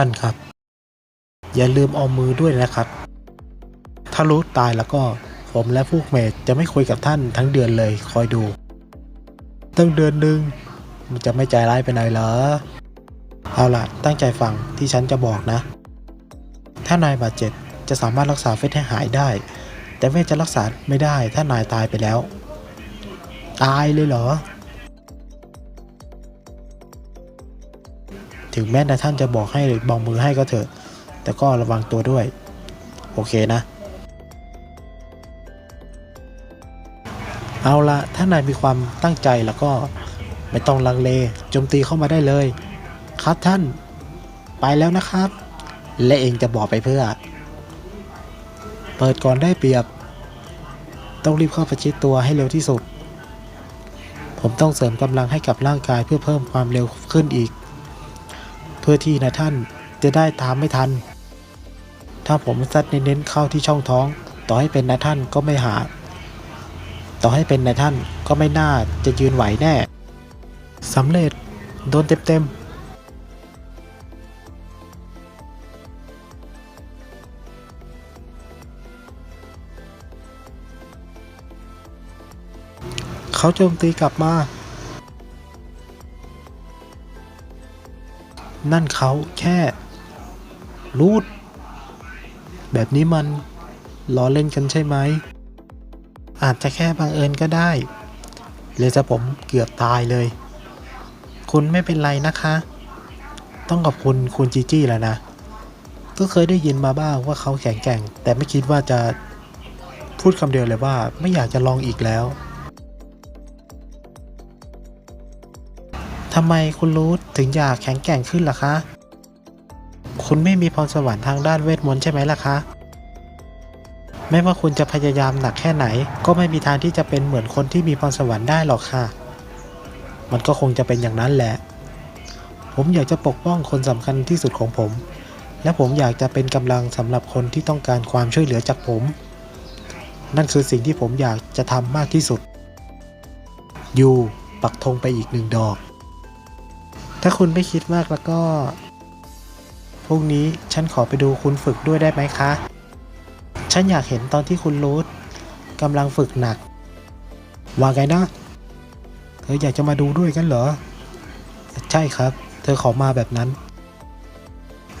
ท่านครับ อย่าลืมเอามือด้วยนะครับ ถ้ารู้ตายแล้วก็ผมและพวกเมดจะไม่คุยกับท่านทั้งเดือนเลยคอยดู ตั้งเดือนหนึ่งมันจะไม่ใจร้ายไปไหนเหรอ เอาล่ะ ตั้งใจฟังที่ฉันจะบอกนะ ถ้านายบาดเจ็บจะสามารถรักษาเฟสให้หายได้ แต่เวทจะรักษาไม่ได้ถ้านายตายไปแล้ว ตายเลยเหรอ ถึงแม้นายท่านจะบอกให้หรือบองมือให้ก็เถอะ แต่ก็ระวังตัวด้วย โอเคนะ เอาละถ้านายมีความตั้งใจแล้วก็ไม่ต้องลังเลโจมตีเข้ามาได้เลย ครับท่าน ไปแล้วนะครับ และเองจะบอกไปเพื่อ เปิดก่อนได้เปรียบ ต้องรีบเข้าประชิดตัวให้เร็วที่สุดผมต้องเสริมกำลังให้กับร่างกายเพื่อเพิ่มความเร็วขึ้นอีก พื่อที่นายท่านจะได้ตามไม่ทัน ถ้าผมซัดเน้นๆเข้าที่ช่องท้อง ต่อให้เป็นนายท่านก็ไม่หา ต่อให้เป็นนายท่านก็ไม่น่าจะยืนไหวแน่สำเร็จโดนเต็มๆเขาโจมตีกลับมา นั่นเขาแค่รูด แบบนี้มันล้อเล่นกันใช่ไหม อาจจะแค่บังเอิญก็ได้ เลยจะผมเกือบตายเลย คุณไม่เป็นไรนะคะ ต้องขอบคุณคุณจีจี้แล้วนะ ก็เคยได้ยินมาบ้างว่าเขาแข็งแกร่ง แต่ไม่คิดว่าจะพูดคำเดียวเลยว่าไม่อยากจะลองอีกแล้ว ทำไมคุณรู้ถึงอยากแข็งแกร่งขึ้นล่ะคะ คุณไม่มีพรสวรรค์ทางด้านเวทมนต์ใช่ไหมล่ะคะ ไม่ว่าคุณจะพยายามหนักแค่ไหน ก็ไม่มีทางที่จะเป็นเหมือนคนที่มีพรสวรรค์ได้หรอกค่ะ มันก็คงจะเป็นอย่างนั้นแหละ ผมอยากจะปกป้องคนสำคัญที่สุดของผม และผมอยากจะเป็นกำลังสำหรับคนที่ต้องการความช่วยเหลือจากผม นั่นคือสิ่งที่ผมอยากจะทำมากที่สุดยูปักธงไปอีกหนึ่งดอก ถ้าคุณไม่คิดมากแล้วก็พรุ่งนี้ฉันขอไปดูคุณฝึกด้วยได้ไหมคะ ฉันอยากเห็นตอนที่คุณรูทกำลังฝึกหนัก ว่าไงนะ เธออยากจะมาดูด้วยกันเหรอ ใช่ครับ เธอขอมาแบบนั้น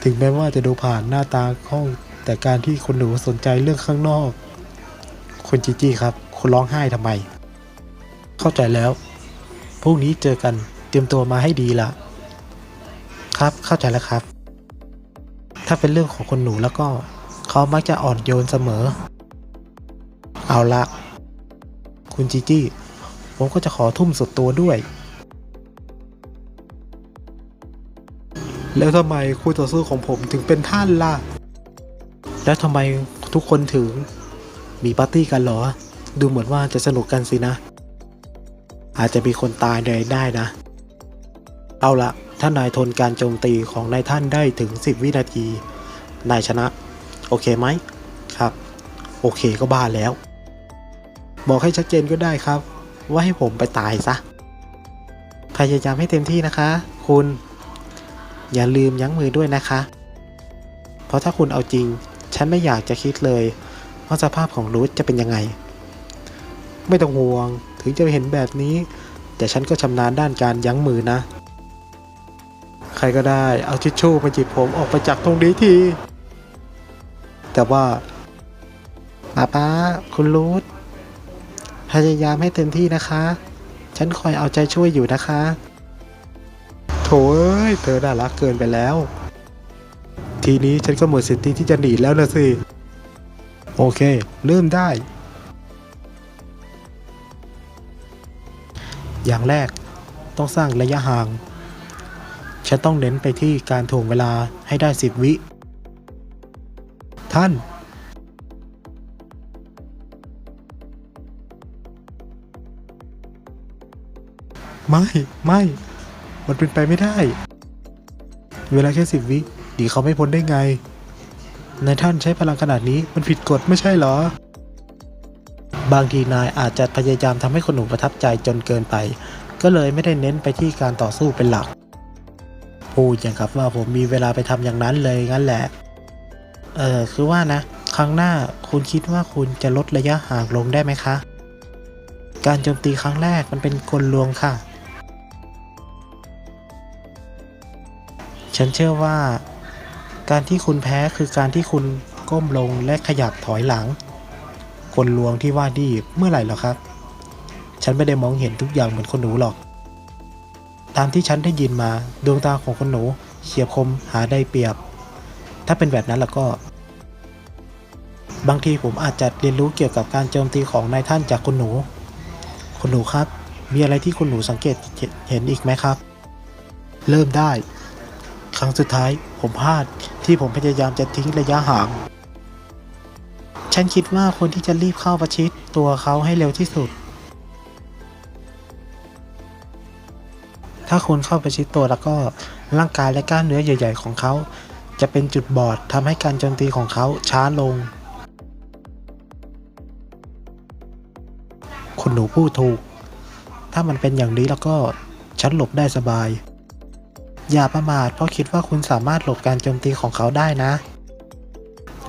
ถึงแม้ว่าจะดูผ่านหน้าตาห้อง แต่การที่คุณหนูสนใจเรื่องข้างนอก คุณจีจี้ครับ คุณร้องไห้ทำไม เข้าใจแล้ว พรุ่งนี้เจอกัน เตรียมตัวมาให้ดีละ ครับเข้าใจแล้วครับ ถ้าเป็นเรื่องของคนหนูแล้วก็เขามักจะอ่อนโยนเสมอ เอาละ คุณจีจี้ ผมก็จะขอทุ่มสุดตัวด้วย แล้วทำไมคู่ต่อสู้ของผมถึงเป็นท่านล่ะ แล้วทำไมทุกคนถึง มีปาร์ตี้กันหรอ ดูเหมือนว่าจะสนุกกันสินะ อาจจะมีคนตายเลยได้นะ เอาละ ถ้านายทนการโจมตีของนายท่านได้ถึง 10 วินาที นายชนะ โอเคไหมครับ โอเคก็บ้าแล้ว บอกให้ชัดเจนก็ได้ครับ ว่าให้ผมไปตายซะ พยายามให้เต็มที่นะคะ คุณ อย่าลืมยั้งมือด้วยนะคะ เพราะถ้าคุณเอาจริง ฉันไม่อยากจะคิดเลย ว่าสภาพของรูทจะเป็นยังไง ไม่ต้องห่วง ถึงจะเห็นแบบนี้ แต่ฉันก็ชำนาญด้านการยั้งมือนะ ใครก็ได้เอาทิชชู่มาจิบผมออกไปจากตรงนี้ที แต่ว่าป้าป้าคุณรูทพยายามให้เต็มที่นะคะ ฉันคอยเอาใจช่วยอยู่นะคะ โถเอ้ยเธอน่ารักเกินไปแล้ว ทีนี้ฉันก็หมดสิทธิที่จะหนีแล้วนะสิ โอเค เริ่มได้ อย่างแรกต้องสร้างระยะห่าง ฉันต้องเน้นไปที่การถ่วงเวลาให้ได้สิบวิ ท่าน ไม่ไม่ มันเป็นไปไม่ได้ เวลาแค่สิบวิดีเขาไม่พ้นได้ไง นายท่านใช้พลังขนาดนี้มันผิดกฎไม่ใช่เหรอ บางทีนายอาจจะพยายามทำให้คนหนูประทับใจจนเกินไป ก็เลยไม่ได้เน้นไปที่การต่อสู้เป็นหลัก พูดอย่างกับว่าผมมีเวลาไปทำอย่างนั้นเลยงั้นแหละ เออคือว่านะ ครั้งหน้าคุณคิดว่าคุณจะลดระยะห่างลงได้ไหมคะ การโจมตีครั้งแรกมันเป็นกลลวงค่ะ ฉันเชื่อว่า การที่คุณแพ้คือการที่คุณก้มลงและขยับถอยหลัง กลลวงที่ว่าดีเมื่อไหร่หรอครับ ฉันไม่ได้มองเห็นทุกอย่างเหมือนคนหนูหรอก ตามที่ฉันได้ยินมาดวงตาของคนหนูเฉียบคมหาได้เปรียบ ถ้าเป็นแบบนั้นแล้วก็ บางทีผมอาจจะเรียนรู้เกี่ยวกับการโจมตีของนายท่านจากคุณหนู คุณหนูครับ มีอะไรที่คุณหนูสังเกตเห็นอีกไหมครับ เริ่มได้ ครั้งสุดท้ายผมพลาดที่ผมพยายามจะทิ้งระยะห่าง ฉันคิดว่าคนที่จะรีบเข้าประชิดตัวเขาให้เร็วที่สุด ถ้าคุณเข้าไปชิดตัวแล้วก็ร่างกายและกล้ามเนื้อใหญ่ ๆ ของเขา จะเป็นจุดบอดทำให้การโจมตีของเขาช้าลง คุณหนูพูดถูก ถ้ามันเป็นอย่างนี้แล้วก็ฉันหลบได้สบาย อย่าประมาทเพราะคิดว่าคุณสามารถหลบการโจมตีของเขาได้นะ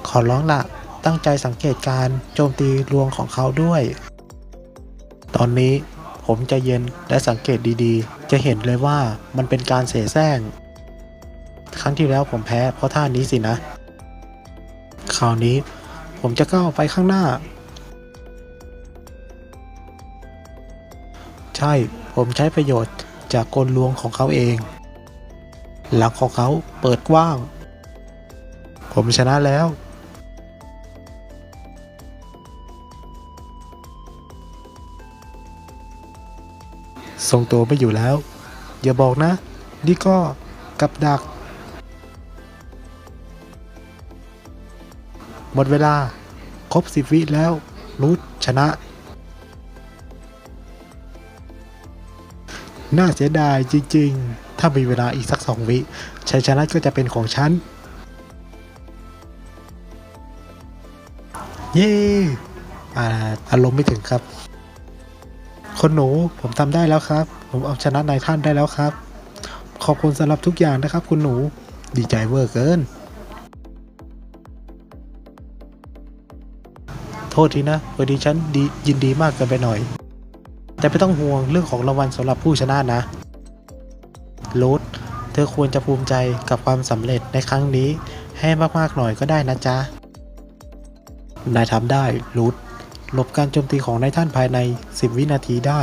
ขอร้องละตั้งใจสังเกตการโจมตีรวงของเขาด้วย ตอนนี้ผมจะเย็นและสังเกตดีๆ จะเห็นเลยว่ามันเป็นการเสแสร้ง ครั้งที่แล้วผมแพ้เพราะท่านี้สินะ คราวนี้ผมจะก้าวไปข้างหน้า ใช่ผมใช้ประโยชน์จากกลลวงของเขาเอง หลังของเขาเปิดกว้าง ผมชนะแล้ว ทรงตัวไม่อยู่แล้ว อย่าบอกนะ นี่ก็กับดัก หมดเวลา ครบสิบวิแล้วรูทชนะ น่าเสียดายจริง ๆ ถ้ามีเวลาอีกสักสองวิชัยชนะก็จะเป็นของฉัน เย่อารมณ์ไม่ถึงครับ คนหนูผมทำได้แล้วครับ ผมเอาชนะนายท่านได้แล้วครับ ขอบคุณสำหรับทุกอย่างนะครับ คุณหนูดีใจเวอร์เกิน โทษทีนะพอดีฉันดียินดีมากเกินไปหน่อย แต่ไม่ต้องห่วงเรื่องของรางวัลสำหรับผู้ชนะนะรูทเธอควรจะภูมิใจกับความสำเร็จในครั้งนี้ให้มากๆหน่อยก็ได้นะจ๊ะ นายทำได้รูท หลบการโจมตีของนายท่านภายใน 10 วินาทีได้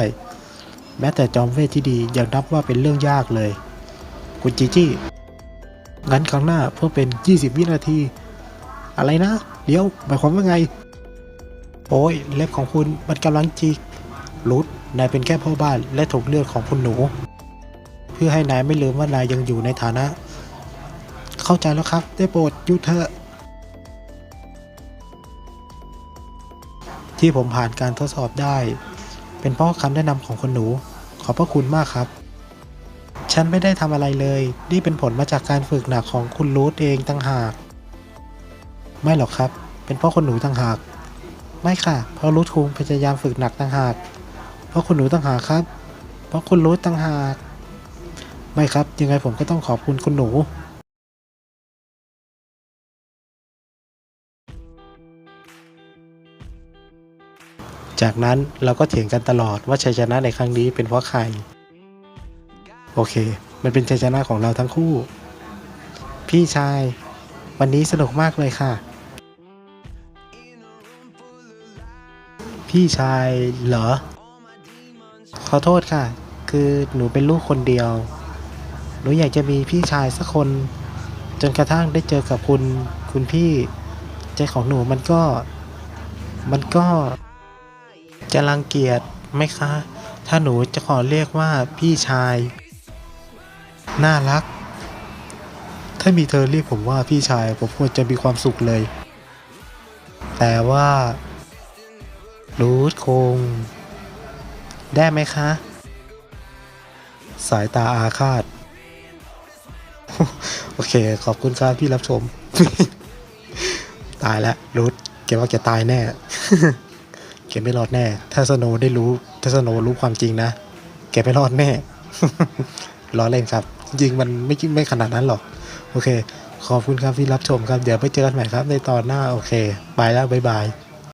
แม้แต่จอมเวทที่ดียังนับว่าเป็นเรื่องยากเลย คุณจีจี้งั้นครั้งหน้าเพิ่มเป็น 20 วินาที อะไรนะ เดี๋ยวหมายความว่าไง โอ้ยเล็บของคุณมันกำลังจิกรุดนายเป็นแค่พ่อบ้านและถูกเลือกของคุณหนู เพื่อให้นายไม่ลืมว่านายยังอยู่ในฐานะ เข้าใจแล้วครับ ได้โปรดยุดเถอะ ที่ผมผ่านการทดสอบได้ เป็นเพราะคำแนะนำของคุณหนู ขอบพระคุณมากครับ ฉันไม่ได้ทำอะไรเลย นี่เป็นผลมาจากการฝึกหนักของคุณรูทเองตั้งหาก ไม่หรอกครับ เป็นเพราะคุณหนูตั้งหาก ไม่ค่ะ เพราะรูทคุงพยายามฝึกหนักตั้งหาก เพราะคุณหนูตั้งหากครับ เพราะคุณรูทตั้งหาก ไม่ครับ ยังไงผมก็ต้องขอบคุณคุณหนู จากนั้นเราก็เถียงกันตลอดว่าชัยชนะในครั้งนี้เป็นเพราะใคร โอเค มันเป็นชัยชนะของเราทั้งคู่ พี่ชาย วันนี้สนุกมากเลยค่ะ พี่ชายเหรอ ขอโทษค่ะ คือหนูเป็นลูกคนเดียว หนูอยากจะมีพี่ชายสักคน จนกระทั่งได้เจอกับคุณ คุณพี่ ใจของหนูมันก็ มันก็ จะรังเกียจไหมคะ ถ้าหนูจะขอเรียกว่าพี่ชาย น่ารัก ถ้ามีเธอเรียกผมว่าพี่ชาย ผมควรจะมีความสุขเลย แต่ว่ารูทคง ได้ไหมคะ สายตาอาฆาต โอเค ขอบคุณครับที่รับชม ตายแล้วรูทแกว่าแกตายแน่ กไม่รอดแน่ ถ้าสโนว์ได้รู้ ถ้าสโนว์รู้ความจริงนะ แกไม่รอดแน่ล้อเล่นครับ จริงมันไม่ไม่ขนาดนั้นหรอก โอเค ขอบคุณครับที่รับชมครับ เดี๋ยวไปเจอกันใหม่ครับในตอนหน้า โอเค ไปแล้ว บ๊ายบาย